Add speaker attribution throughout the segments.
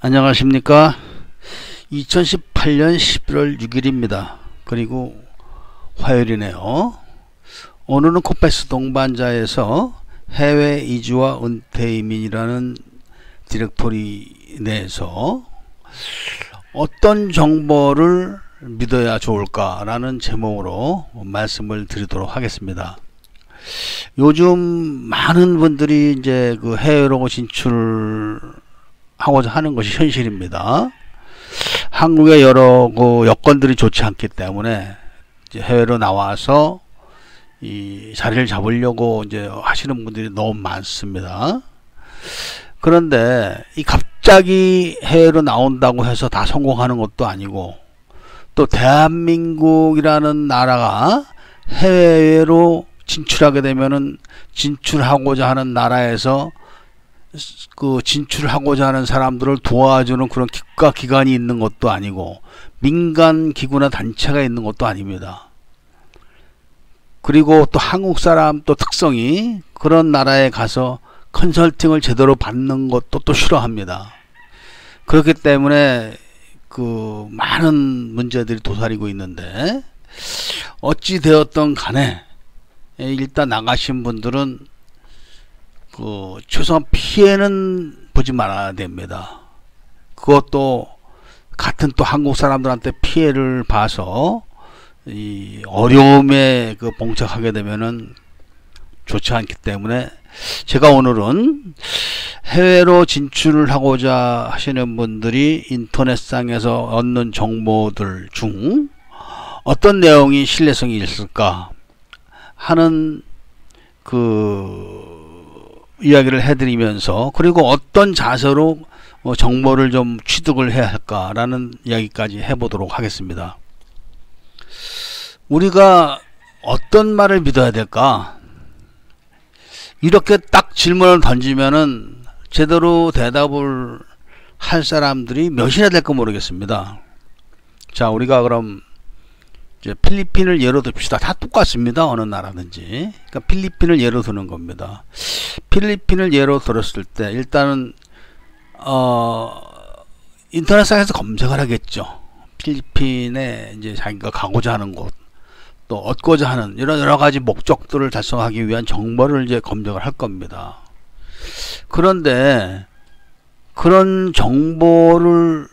Speaker 1: 안녕하십니까? 2018년 11월 6일입니다. 그리고 화요일이네요. 오늘은 코페스 동반자에서 해외 이주와 은퇴 이민이라는 디렉토리 내에서 어떤 정보를 믿어야 좋을까 라는 제목으로 말씀을 드리도록 하겠습니다. 요즘 많은 분들이 이제 그 해외로 진출 하고자 하는 것이 현실입니다. 한국의 여러 그 여건들이 좋지 않기 때문에 해외로 나와서 이 자리를 잡으려고 이제 하시는 분들이 너무 많습니다. 그런데 이 갑자기 해외로 나온다고 해서 다 성공하는 것도 아니고 또 대한민국이라는 나라가 해외로 진출하게 되면은 진출하고자 하는 나라에서 그 진출하고자 하는 사람들을 도와주는 그런 기과 기관이 있는 것도 아니고 민간 기구나 단체가 있는 것도 아닙니다. 그리고 또 한국 사람 또 특성이 그런 나라에 가서 컨설팅을 제대로 받는 것도 또 싫어합니다. 그렇기 때문에 그 많은 문제들이 도사리고 있는데 어찌 되었던 간에 일단 나가신 분들은 그 최소한 피해는 보지 말아야 됩니다. 그것도 같은 또 한국 사람들한테 피해를 봐서 이 어려움에 그 봉착하게 되면은 좋지 않기 때문에 제가 오늘은 해외로 진출을 하고자 하시는 분들이 인터넷상에서 얻는 정보들 중 어떤 내용이 신뢰성이 있을까 하는 그 이야기를 해드리면서 그리고 어떤 자세로 어, 정보를 좀 취득을 해야 할까라는 이야기까지 해보도록 하겠습니다. 우리가 어떤 말을 믿어야 될까? 이렇게 딱 질문을 던지면은 제대로 대답을 할 사람들이 몇이나 될까 모르겠습니다. 자, 우리가 그럼 이제 필리핀을 예로 듭시다. 다 똑같습니다. 어느 나라든지. 그러니까 필리핀을 예로 드는 겁니다. 필리핀을 예로 들었을 때 일단은 어 인터넷상에서 검색을 하겠죠. 필리핀에 이제 자기가 가고자 하는 곳, 또 얻고자 하는 이런 여러 가지 목적들을 달성하기 위한 정보를 이제 검색을 할 겁니다. 그런데 그런 정보를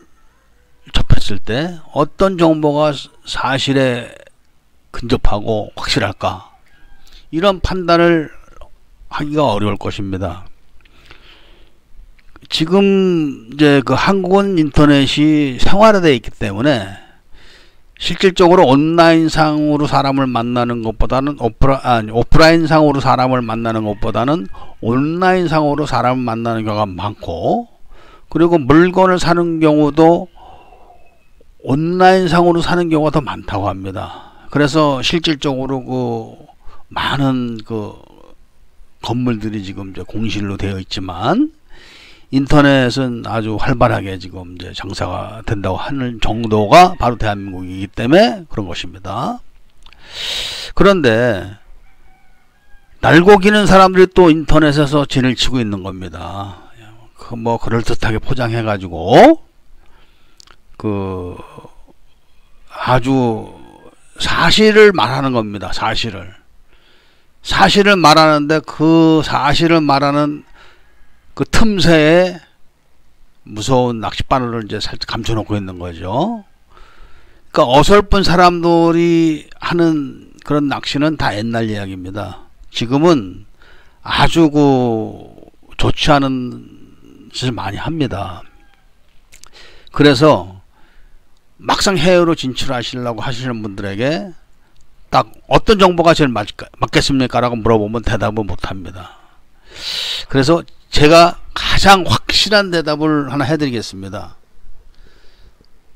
Speaker 1: 접했을 때 어떤 정보가 사실에 근접하고 확실할까? 이런 판단을 하기가 어려울 것입니다. 지금 이제 그 한국은 인터넷이 생활화되어 있기 때문에 실질적으로 온라인 상으로 사람을 만나는 것보다는 오프라, 아니, 오프라인 상으로 사람을 만나는 것보다는 온라인 상으로 사람을 만나는 경우가 많고 그리고 물건을 사는 경우도 온라인 상으로 사는 경우가 더 많다고 합니다. 그래서 실질적으로 그 많은 그 건물들이 지금 이제 공실로 되어 있지만 인터넷은 아주 활발하게 지금 이제 장사가 된다고 하는 정도가 바로 대한민국이기 때문에 그런 것입니다. 그런데 날고기는 사람들이 또 인터넷에서 진을 치고 있는 겁니다. 그 뭐 그럴듯하게 포장해 가지고 그 아주 사실을 말하는 겁니다. 사실을. 사실을 말하는데 그 사실을 말하는 그 틈새에 무서운 낚싯바늘을 이제 살짝 감춰놓고 있는 거죠. 그러니까 어설픈 사람들이 하는 그런 낚시는 다 옛날 이야기입니다. 지금은 아주 그 좋지 않은 짓을 많이 합니다. 그래서 막상 해외로 진출하시려고 하시는 분들에게 딱 어떤 정보가 제일 맞, 맞겠습니까? 라고 물어보면 대답을 못 합니다. 그래서 제가 가장 확실한 대답을 하나 해드리겠습니다.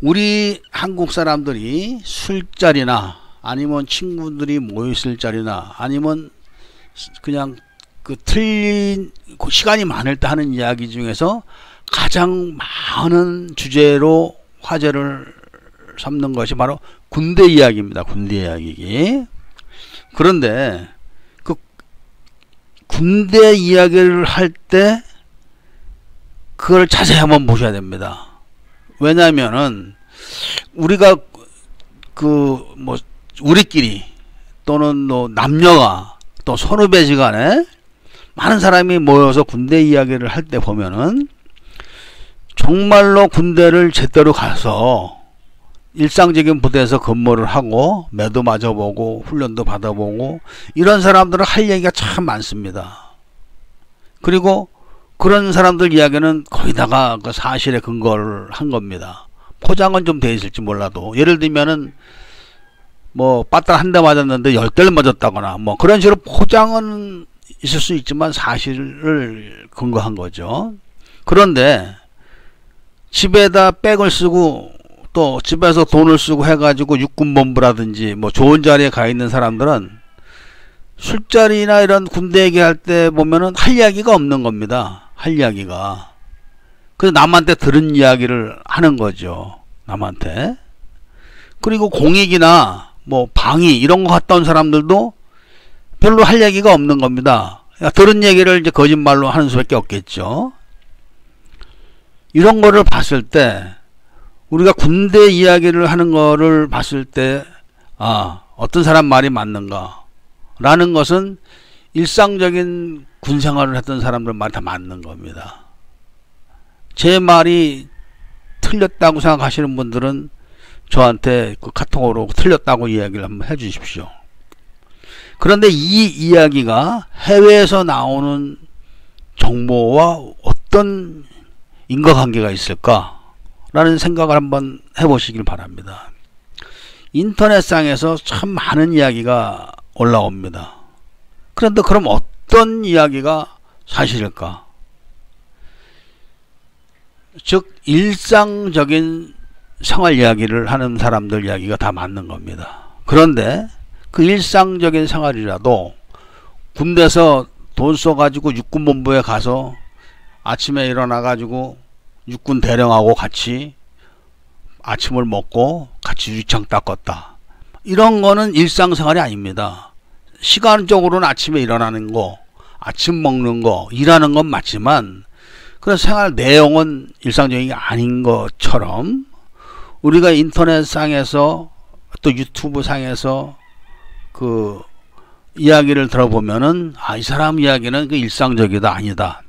Speaker 1: 우리 한국 사람들이 술자리나 아니면 친구들이 모였을 자리나 아니면 그냥 그 틀린 그 시간이 많을 때 하는 이야기 중에서 가장 많은 주제로 화제를 삼는 것이 바로 군대 이야기입니다. 군대 이야기. 그런데 그 군대 이야기를 할 때 그걸 자세히 한번 보셔야 됩니다. 왜냐면은 우리가 그 뭐 우리끼리 또는 뭐 남녀가 또 선후배지 간에 많은 사람이 모여서 군대 이야기를 할 때 보면은 정말로 군대를 제대로 가서 일상적인 부대에서 근무를 하고 매도 맞아보고 훈련도 받아보고 이런 사람들은 할 얘기가 참 많습니다. 그리고 그런 사람들 이야기는 거의 다가 그 사실에 근거를 한 겁니다. 포장은 좀 돼 있을지 몰라도 예를 들면은 뭐 빠따 한 대 맞았는데 열 대를 맞았다거나 뭐 그런 식으로 포장은 있을 수 있지만 사실을 근거한 거죠. 그런데 집에다 백을 쓰고 또 집에서 돈을 쓰고 해가지고 육군본부라든지 뭐 좋은 자리에 가 있는 사람들은 술자리나 이런 군대 얘기할 때 보면은 할 이야기가 없는 겁니다. 할 이야기가. 그래서 남한테 들은 이야기를 하는 거죠. 남한테. 그리고 공익이나 뭐 방위 이런 거 갔다 온 사람들도 별로 할 얘기가 없는 겁니다. 들은 얘기를 이제 거짓말로 하는 수밖에 없겠죠. 이런 거를 봤을 때 우리가 군대 이야기를 하는 거를 봤을 때 아, 어떤 사람 말이 맞는가 라는 것은 일상적인 군 생활을 했던 사람들 말이 다 맞는 겁니다. 제 말이 틀렸다고 생각하시는 분들은 저한테 그 카톡으로 틀렸다고 이야기를 한번 해 주십시오. 그런데 이 이야기가 해외에서 나오는 정보와 어떤 인과관계가 있을까 라는 생각을 한번 해보시길 바랍니다. 인터넷상에서 참 많은 이야기가 올라옵니다. 그런데 그럼 어떤 이야기가 사실일까? 즉 일상적인 생활 이야기를 하는 사람들 이야기가 다 맞는 겁니다. 그런데 그 일상적인 생활이라도 군대에서 돈 써가지고 육군본부에 가서 아침에 일어나가지고 육군 대령하고 같이 아침을 먹고 같이 유창 닦았다. 이런 거는 일상생활이 아닙니다. 시간적으로는 아침에 일어나는 거, 아침 먹는 거, 일하는 건 맞지만 그런 생활 내용은 일상적인 게 아닌 것처럼 우리가 인터넷 상에서 또 유튜브 상에서 그 이야기를 들어보면은 아 이 사람 이야기는 그 일상적이다 아니다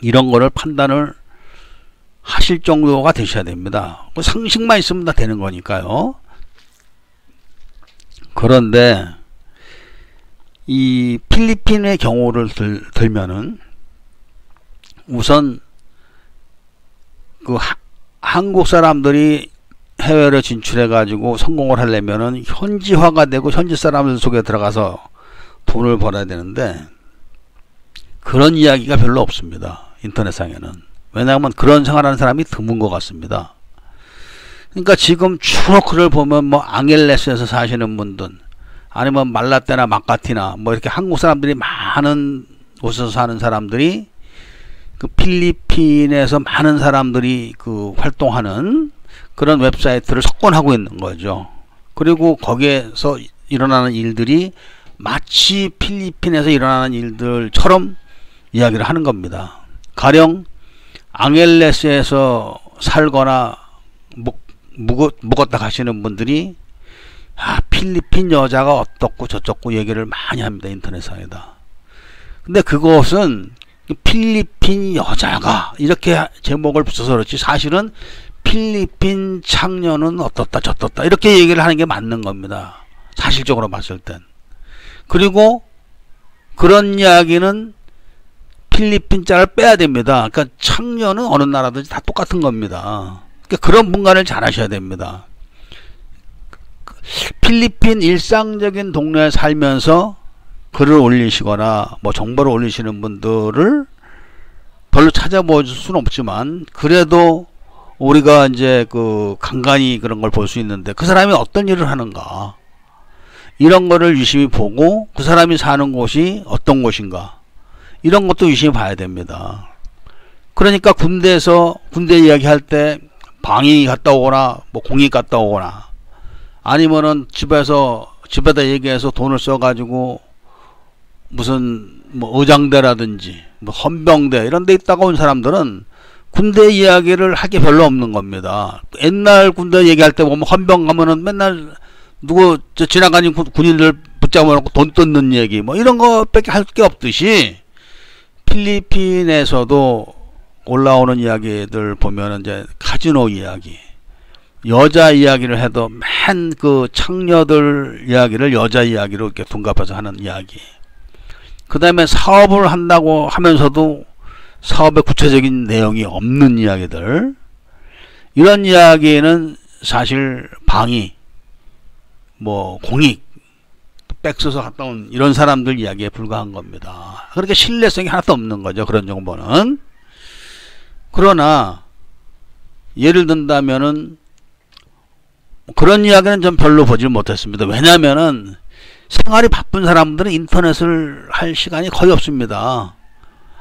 Speaker 1: 이런 거를 판단을 하실 정도가 되셔야 됩니다. 그 상식만 있으면 다 되는 거니까요. 그런데 이 필리핀의 경우를 들, 들면은 우선 그 하, 한국 사람들이 해외로 진출해 가지고 성공을 하려면은 현지화가 되고 현지 사람들 속에 들어가서 돈을 벌어야 되는데 그런 이야기가 별로 없습니다. 인터넷상에는. 왜냐하면 그런 생활하는 사람이 드문 것 같습니다. 그러니까 지금 추노크를 보면 뭐 앙헬레스에서 사시는 분들 아니면 말라떼나 마카티나 뭐 이렇게 한국 사람들이 많은 곳에서 사는 사람들이 그 필리핀에서 많은 사람들이 그 활동하는 그런 웹사이트를 석권하고 있는 거죠. 그리고 거기에서 일어나는 일들이 마치 필리핀에서 일어나는 일들처럼 이야기를 하는 겁니다. 가령 앙헬레스에서 살거나 묵, 묵, 묵었다 가시는 분들이 아, 필리핀 여자가 어떻고 저쩌고 얘기를 많이 합니다. 인터넷상에다. 근데 그것은 필리핀 여자가 이렇게 제목을 붙여서 그렇지 사실은 필리핀 창녀는 어떻다 저떻다 이렇게 얘기를 하는 게 맞는 겁니다. 사실적으로 봤을 땐. 그리고 그런 이야기는 필리핀자를 빼야 됩니다. 그러니까 창녀는 어느 나라든지 다 똑같은 겁니다. 그러니까 그런 분간을 잘 하셔야 됩니다. 필리핀 일상적인 동네에 살면서 글을 올리시거나 뭐 정보를 올리시는 분들을 별로 찾아볼 수는 없지만 그래도 우리가 이제 그 간간히 그런 걸 볼 수 있는데 그 사람이 어떤 일을 하는가 이런 거를 유심히 보고 그 사람이 사는 곳이 어떤 곳인가 이런 것도 유심히 봐야 됩니다. 그러니까 군대에서 군대 이야기할 때 방위 갔다 오거나 뭐 공익 갔다 오거나 아니면은 집에서 집에다 얘기해서 돈을 써가지고 무슨 뭐 의장대라든지 뭐 헌병대 이런 데 있다가 온 사람들은 군대 이야기를 할 게 별로 없는 겁니다. 옛날 군대 얘기할 때 보면 헌병 가면은 맨날 누구 저 지나가는 군인들 붙잡아 놓고 돈 뜯는 얘기 뭐 이런 거밖에 할 게 없듯이 필리핀에서도 올라오는 이야기들 보면은 이제 카지노 이야기 여자 이야기를 해도 맨 그 창녀들 이야기를 여자 이야기로 이렇게 둔갑해서 하는 이야기. 그 다음에 사업을 한다고 하면서도 사업의 구체적인 내용이 없는 이야기들. 이런 이야기는 사실 방위 뭐 공익 빽써서 갔다 온 이런 사람들 이야기에 불과한 겁니다. 그렇게 신뢰성이 하나도 없는 거죠. 그런 정보는. 그러나 예를 든다면은 그런 이야기는 좀 별로 보질 못했습니다. 왜냐하면은 생활이 바쁜 사람들은 인터넷을 할 시간이 거의 없습니다.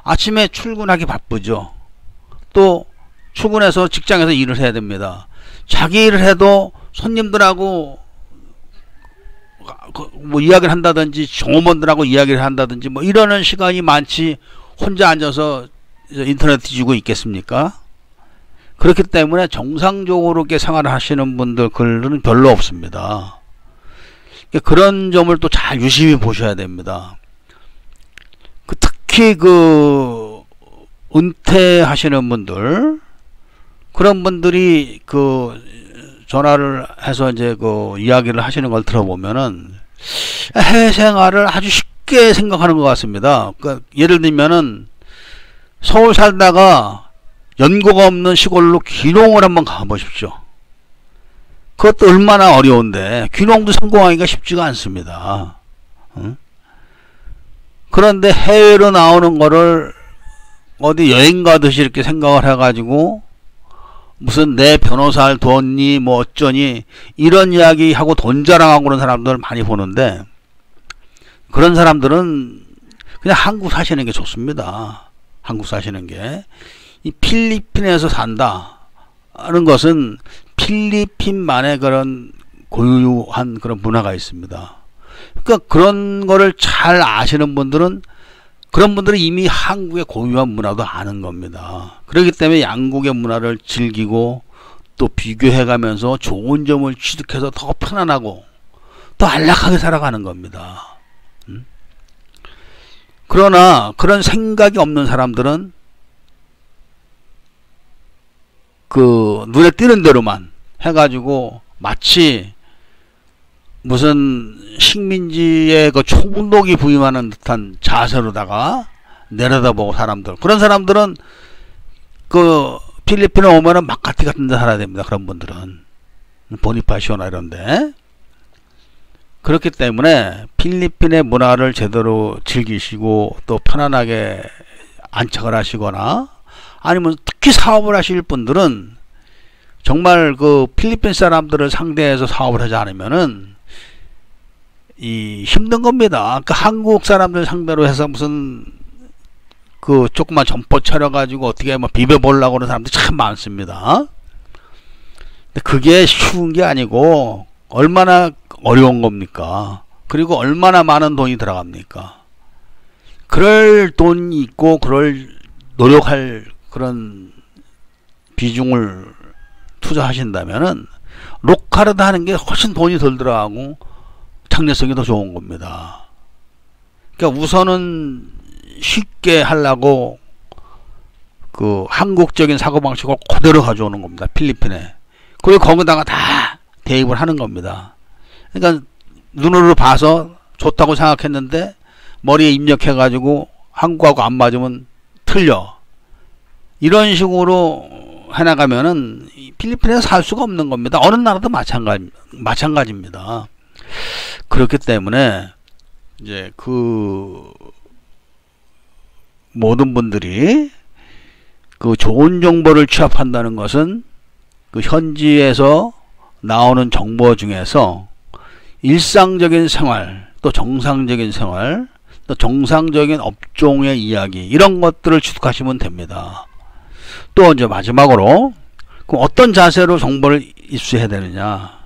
Speaker 1: 아침에 출근하기 바쁘죠. 또 출근해서 직장에서 일을 해야 됩니다. 자기 일을 해도 손님들하고 그 뭐 이야기를 한다든지 종업원들하고 이야기를 한다든지 뭐 이러는 시간이 많지 혼자 앉아서 인터넷 뒤지고 있겠습니까? 그렇기 때문에 정상적으로 이렇게 생활을 하시는 분들 글은 별로 없습니다. 그런 점을 또 잘 유심히 보셔야 됩니다. 그 특히 그 은퇴하시는 분들 그런 분들이 그 전화를 해서 이제 그 이야기를 하시는 걸 들어보면은 해외 생활을 아주 쉽게 생각하는 것 같습니다. 그러니까 예를 들면은 서울 살다가 연고가 없는 시골로 귀농을 한번 가보십시오. 그것도 얼마나 어려운데 귀농도 성공하기가 쉽지가 않습니다. 응? 그런데 해외로 나오는 거를 어디 여행 가듯이 이렇게 생각을 해가지고 무슨 내 변호사 를 돈이 뭐 어쩌니 이런 이야기 하고 돈 자랑하고 그런 사람들 많이 보는데 그런 사람들은 그냥 한국 사시는 게 좋습니다. 한국 사시는 게. 이 필리핀에서 산다. 하는 것은 필리핀만의 그런 고유한 그런 문화가 있습니다. 그러니까 그런 거를 잘 아시는 분들은 그런 분들은 이미 한국의 고유한 문화도 아는 겁니다. 그렇기 때문에 양국의 문화를 즐기고 또 비교해 가면서 좋은 점을 취득해서 더 편안하고 더 안락하게 살아가는 겁니다. 음? 그러나 그런 생각이 없는 사람들은 그 눈에 띄는 대로만 해가지고 마치 무슨 식민지의 그 총독이 부임하는 듯한 자세로다가 내려다보고 사람들 그런 사람들은 그 필리핀에 오면은 마카티 같은 데 살아야 됩니다. 그런 분들은 보니파시오나 이런데 그렇기 때문에 필리핀의 문화를 제대로 즐기시고 또 편안하게 안착을 하시거나 아니면 특히 사업을 하실 분들은 정말 그 필리핀 사람들을 상대해서 사업을 하지 않으면은 이 힘든 겁니다. 그 한국 사람들 상대로 해서 무슨 그 조그만 점포 차려가지고 어떻게 뭐 비벼보려고 하는 사람들이 참 많습니다. 근데 그게 쉬운 게 아니고 얼마나 어려운 겁니까? 그리고 얼마나 많은 돈이 들어갑니까? 그럴 돈이 있고 그럴 노력할 그런 비중을 투자하신다면은 로카르드 하는 게 훨씬 돈이 덜 들어가고 창조성이 더 좋은 겁니다. 그러니까 우선은 쉽게 하려고 그 한국적인 사고방식을 그대로 가져오는 겁니다. 필리핀에. 그리고 거기다가 다 대입을 하는 겁니다. 그러니까 눈으로 봐서 좋다고 생각했는데 머리에 입력해가지고 한국하고 안 맞으면 틀려. 이런 식으로 해나가면은 필리핀에서 살 수가 없는 겁니다. 어느 나라도 마찬가지, 마찬가지입니다. 그렇기 때문에 이제 그 모든 분들이 그 좋은 정보를 취합한다는 것은 그 현지에서 나오는 정보 중에서 일상적인 생활 또 정상적인 생활 또 정상적인 업종의 이야기 이런 것들을 취득하시면 됩니다. 또 이제 마지막으로 어떤 자세로 정보를 입수해야 되느냐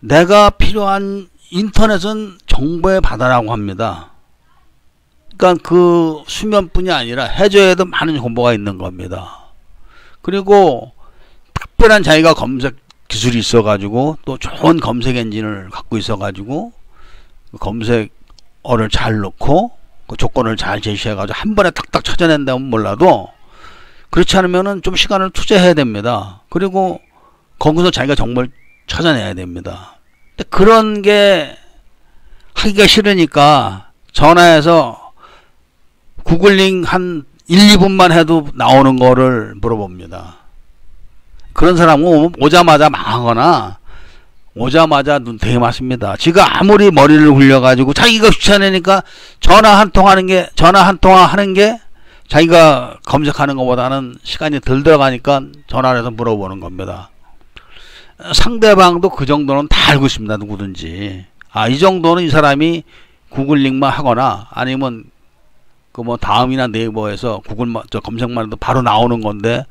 Speaker 1: 내가 필요한 인터넷은 정보의 바다라고 합니다. 그러니까 그 수면뿐이 아니라 해저에도 많은 정보가 있는 겁니다. 그리고 특별한 자기가 검색 기술이 있어가지고 또 좋은 검색 엔진을 갖고 있어가지고 그 검색어를 잘 넣고 그 조건을 잘 제시해가지고 한 번에 탁탁 찾아낸다면 몰라도 그렇지 않으면은 좀 시간을 투자해야 됩니다. 그리고 거기서 자기가 정보를 찾아내야 됩니다. 그런 게 하기가 싫으니까 전화해서 구글링 한 1, 2분만 해도 나오는 거를 물어봅니다. 그런 사람은 오자마자 망하거나 오자마자 눈 되게 맞습니다. 지가 아무리 머리를 굴려가지고 자기가 귀찮으니까 전화 한 통 하는 게 전화 한 통화 하는 게 자기가 검색하는 것보다는 시간이 덜 들어가니까 전화를 해서 물어보는 겁니다. 상대방도 그 정도는 다 알고 있습니다. 누구든지. 아, 이 정도는 이 사람이 구글링만 하거나 아니면 그 뭐 다음이나 네이버에서 구글 저 검색만 해도 바로 나오는 건데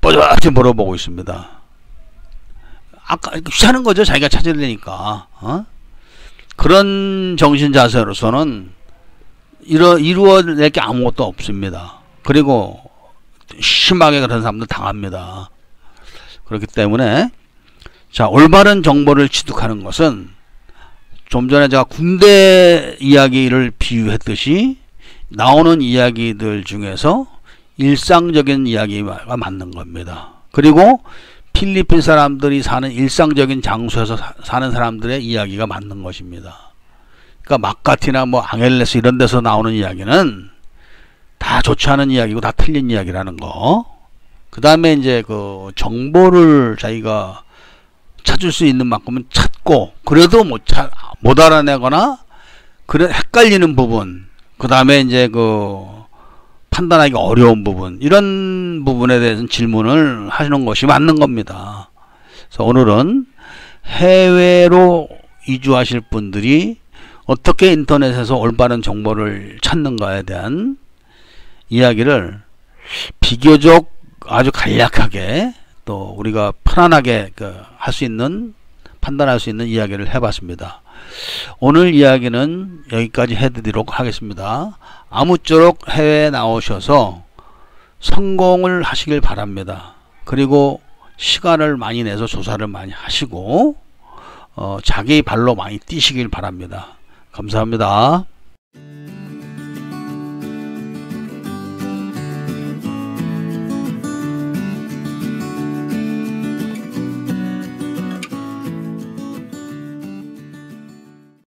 Speaker 1: 뽀얗게 물어보고 있습니다. 아까 귀찮은 거죠. 자기가 찾으려니까. 어? 그런 정신 자세로서는 이루, 이루어낼 게 아무것도 없습니다. 그리고 심하게 그런 사람들 당합니다. 그렇기 때문에 자 올바른 정보를 취득하는 것은 좀 전에 제가 군대 이야기를 비유했듯이 나오는 이야기들 중에서 일상적인 이야기가 맞는 겁니다. 그리고 필리핀 사람들이 사는 일상적인 장소에서 사, 는 사람들의 이야기가 맞는 것입니다. 그러니까 마카티나 뭐 앙헬레스 이런 데서 나오는 이야기는 다 좋지 않은 이야기고 다 틀린 이야기라는 거. 그 다음에 이제 그 정보를 자기가 찾을 수 있는 만큼은 찾고 그래도 못, 차, 못 알아내거나 그래 헷갈리는 부분 그 다음에 이제 그 판단하기 어려운 부분 이런 부분에 대해서 질문을 하시는 것이 맞는 겁니다. 그래서 오늘은 해외로 이주하실 분들이 어떻게 인터넷에서 올바른 정보를 찾는가에 대한 이야기를 비교적 아주 간략하게 또 우리가 편안하게 그 할 수 있는 판단할 수 있는 이야기를 해봤습니다. 오늘 이야기는 여기까지 해드리도록 하겠습니다. 아무쪼록 해외에 나오셔서 성공을 하시길 바랍니다. 그리고 시간을 많이 내서 조사를 많이 하시고 어, 자기 발로 많이 뛰시길 바랍니다. 감사합니다.